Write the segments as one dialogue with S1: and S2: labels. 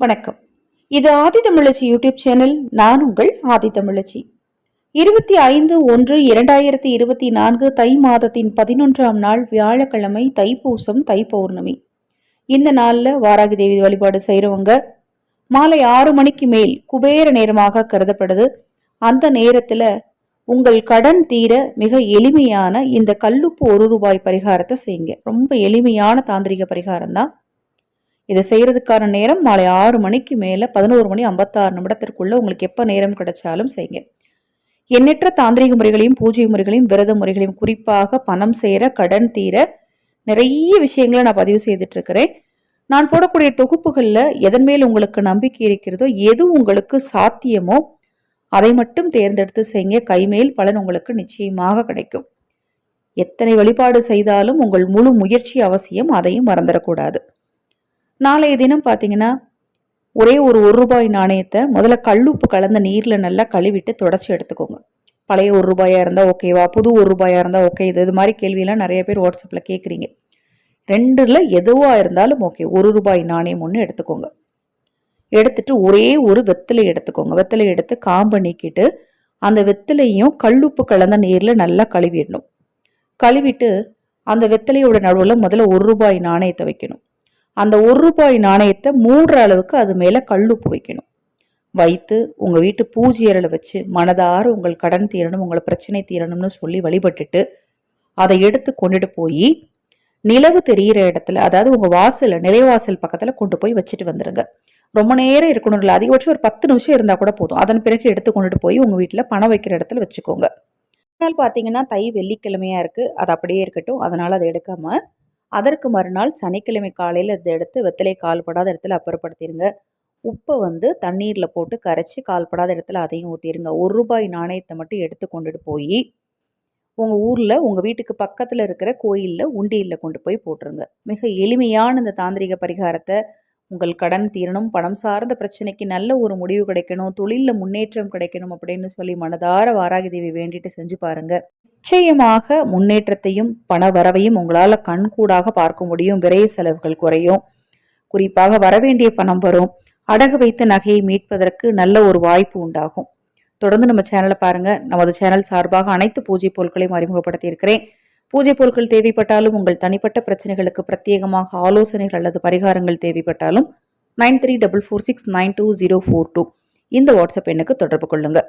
S1: வணக்கம். இது ஆதி தமிழச்சி YouTube channel நான் உங்கள் ஆதி தமிழச்சி இருபத்தி ஐந்து ஒன்று இரண்டாயிரத்தி இருபத்தி நான்கு தை மாதத்தின் பதினொன்றாம் நாள் வியாழக்கிழமை தைப்பூசம் தை பௌர்ணமி இந்த நாளில் வாராகி தேவி வழிபாடு செய்கிறவங்க மாலை ஆறு மணிக்கு மேல் குபேர நேரமாக கருதப்படுது. அந்த நேரத்தில் உங்கள் கடன் தீர மிக எளிமையான இந்த கல்லுப்பு ஒரு ரூபாய் பரிகாரத்தை செய்யுங்க. ரொம்ப எளிமையான தாந்திரிக பரிகாரம் தான் இதை செய்கிறதுக்கான நேரம் மாலை ஆறு மணிக்கு மேலே பதினோரு மணி ஐம்பத்தாறு நிமிடத்திற்குள்ளே உங்களுக்கு எப்போ நேரம் கிடைச்சாலும் செய்யுங்க. எண்ணற்ற தாந்திரிக முறைகளையும் பூஜை முறைகளையும் விரத முறைகளையும் குறிப்பாக பணம் சேர கடன் தீர நிறைய விஷயங்களை நான் பதிவு செய்துட்டு இருக்கிறேன் நான் போடக்கூடிய தொகுப்புகளில் எதன் மேல் உங்களுக்கு நம்பிக்கை இருக்கிறதோ எது உங்களுக்கு சாத்தியமோ அதை மட்டும் தேர்ந்தெடுத்து செய்யுங்க. கைமேல் பலன் உங்களுக்கு நிச்சயமாக கிடைக்கும். எத்தனை வழிபாடு செய்தாலும் உங்கள் முழு முயற்சி அவசியம் அதையும் மறந்துடக்கூடாது. நாளைய தினம் பார்த்தீங்கன்னா ஒரே ஒரு ஒரு ரூபாய் நாணயத்தை முதல்ல கல்லுப்பு கலந்த நீரில் நல்லா கழுவிட்டு தொடச்சி எடுத்துக்கோங்க. பழைய ஒரு ரூபாயாக இருந்தால் ஓகேவா புது ஒரு ரூபாயாக இருந்தால் ஓகே இது இது மாதிரி கேள்வியெல்லாம் நிறைய பேர் வாட்ஸ்அப்பில் கேட்குறீங்க ரெண்டில் எதுவாக இருந்தாலும் ஓகே ஒரு ரூபாய் நாணயம் ஒன்று எடுத்துக்கோங்க. எடுத்துட்டு ஒரே ஒரு வெத்தலை எடுத்துக்கோங்க. வெத்தலை எடுத்து காம்பை நீக்கிட்டு அந்த வெத்தலையும் கல்லுப்பு கலந்த நீரில் நல்லா கழுவிடணும். கழுவிட்டு அந்த வெத்தலையோட நடுவில் முதல்ல ஒரு ரூபாய் நாணயத்தை வைக்கணும். அந்த ஒரு ரூபாய் நாணயத்தை மூடுற அளவுக்கு அது மேலே கல்லுப்பு வைக்கணும் வைத்து உங்கள் வீட்டு பூஜை அறையில் வச்சு மனதார உங்கள் கடன் தீரணும் உங்களை பிரச்சனை தீரணும்னு சொல்லி வழிபட்டுட்டு அதை எடுத்து கொண்டுட்டு போய் நிலவு தெரிகிற இடத்துல அதாவது உங்கள் வாசல் நிலைவாசல் பக்கத்தில் கொண்டு போய் வச்சுட்டு வந்துடுங்க ரொம்ப நேரம் இருக்கணும் இல்லை அதிகபட்சம் ஒரு பத்து நிமிஷம் இருந்தால் கூட போதும். அதன் பிறகு எடுத்து கொண்டுட்டு போய் உங்கள் வீட்டில் பணம் வைக்கிற இடத்துல வச்சுக்கோங்க. நாள் பார்த்தீங்கன்னா தை வெள்ளிக்கிழமையாக இருக்குது அது அப்படியே இருக்கட்டும். அதனால் அதை எடுக்காமல் அதற்கு மறுநாள் சனிக்கிழமை காலையில் இதை எடுத்து வெத்தலை கால்படாத இடத்துல அப்புறப்படுத்திடுங்க உப்பை வந்து தண்ணீரில் போட்டு கரைச்சி கால்படாத இடத்துல அதையும் ஊற்றிடுங்க ஒரு ரூபாய் நாணயத்தை மட்டும் எடுத்து கொண்டுட்டு போய் உங்கள் ஊரில் உங்கள் வீட்டுக்கு பக்கத்தில் இருக்கிற கோயிலில் உண்டியில் கொண்டு போய் போட்டுருங்க. மிக எளிமையான இந்த தாந்திரிக பரிகாரத்தை உங்கள் கடன் தீரணும் பணம் சார்ந்த பிரச்சனைக்கு நல்ல ஒரு முடிவு கிடைக்கணும் தொழிலில் முன்னேற்றம் கிடைக்கணும் அப்படின்னு சொல்லி மனதார வாராகி தேவி வேண்டிட்டு செஞ்சு பாருங்க. நிச்சயமாக முன்னேற்றத்தையும் பண வரவையும் உங்களால் கண்கூடாக பார்க்க முடியும். விரைய செலவுகள் குறையும். குறிப்பாக வரவேண்டிய பணம் வரும். அடகு வைத்த நகையை மீட்பதற்கு நல்ல ஒரு வாய்ப்பு உண்டாகும். தொடர்ந்து நம்ம சேனலை பாருங்க. நமது சேனல் சார்பாக அனைத்து பூஜை பொருட்களையும் அறிமுகப்படுத்தியிருக்கிறேன். பூஜை பொருட்கள் தேவைப்பட்டாலும் உங்கள் தனிப்பட்ட பிரச்சனைகளுக்கு பிரத்யேகமாக ஆலோசனைகள் அல்லது பரிகாரங்கள் தேவைப்பட்டாலும் nine three double four six nine two zero four two இந்த வாட்ஸ்அப் எண்ணுக்கு தொடர்பு கொள்ளுங்க.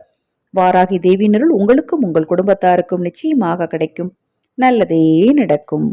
S1: வாராகி தேவியினருள் உங்களுக்கும் உங்கள் குடும்பத்தாருக்கும் நிச்சயமாக கிடைக்கும். நல்லதே நடக்கும்.